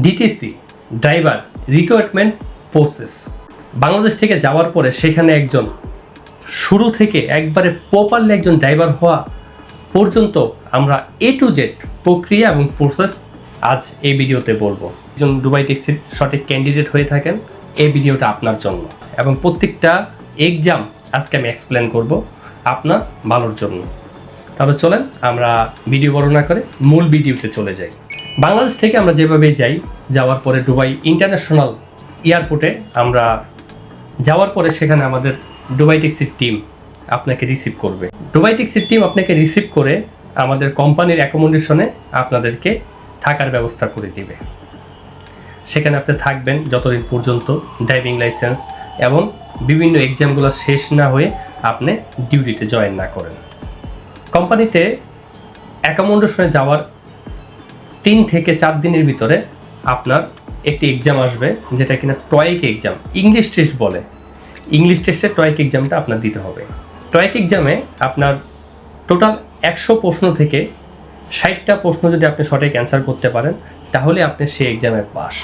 DTC driver recruitment process Bangladesh থেকে যাওয়ার পরে সেখানে একজন, শুরু থেকে একবারে প্রপারলি একজন ড্রাইভার হওয়া পর্যন্ত আমরা এ টু জেড প্রক্রিয়া এবং প্রসেস আজ এই ভিডিওতে বলব। একজন দুবাই ট্যাক্সির সঠিক ক্যান্ডিডেট হয়ে থাকেন এই ভিডিওটা আপনার জন্য। এবং প্রত্যেকটা এক্সাম আজকে আমি এক্সপ্লেন করব আপনার ভালোর জন্য। তাহলে চলেন আমরা ভিডিও বর্ণনা করে মূল ভিডিওতে চলে যাই। বাংলাদেশ থেকে আমরা যেভাবে যাই, যাওয়ার পরে দুবাই ইন্টারন্যাশনাল এয়ারপোর্টে আমরা যাওয়ার পরে সেখানে আমাদের দুবাই ট্যাক্সির টিম আপনাকে রিসিভ করবে। দুবাই ট্যাক্সির টিম আপনাকে রিসিভ করে আমাদের কোম্পানির অ্যাকোমোডেশনে আপনাদেরকে থাকার ব্যবস্থা করে দিবে। সেখানে আপনি থাকবেন যতদিন পর্যন্ত ড্রাইভিং লাইসেন্স এবং বিভিন্ন এক্সামগুলো শেষ না হয়ে আপনি ডিউটিতে জয়েন না করেন। কোম্পানিতে অ্যাকোমোডেশনে যাওয়ার তিন থেকে চার দিনের ভিতরে আপনার একটি এক্সাম আসবে, যেটা কিনা টয়েক এক্সাম ইংলিশ টেস্ট বলে। ইংলিশ টেস্টে টয়েক এক্সামটা আপনার দিতে হবে। টয়েক এক্সামে আপনার টোটাল একশো প্রশ্ন থেকে ষাটটা প্রশ্ন যদি আপনি সঠিক অ্যান্সার করতে পারেন, তাহলে আপনি সেই এক্সামে পাস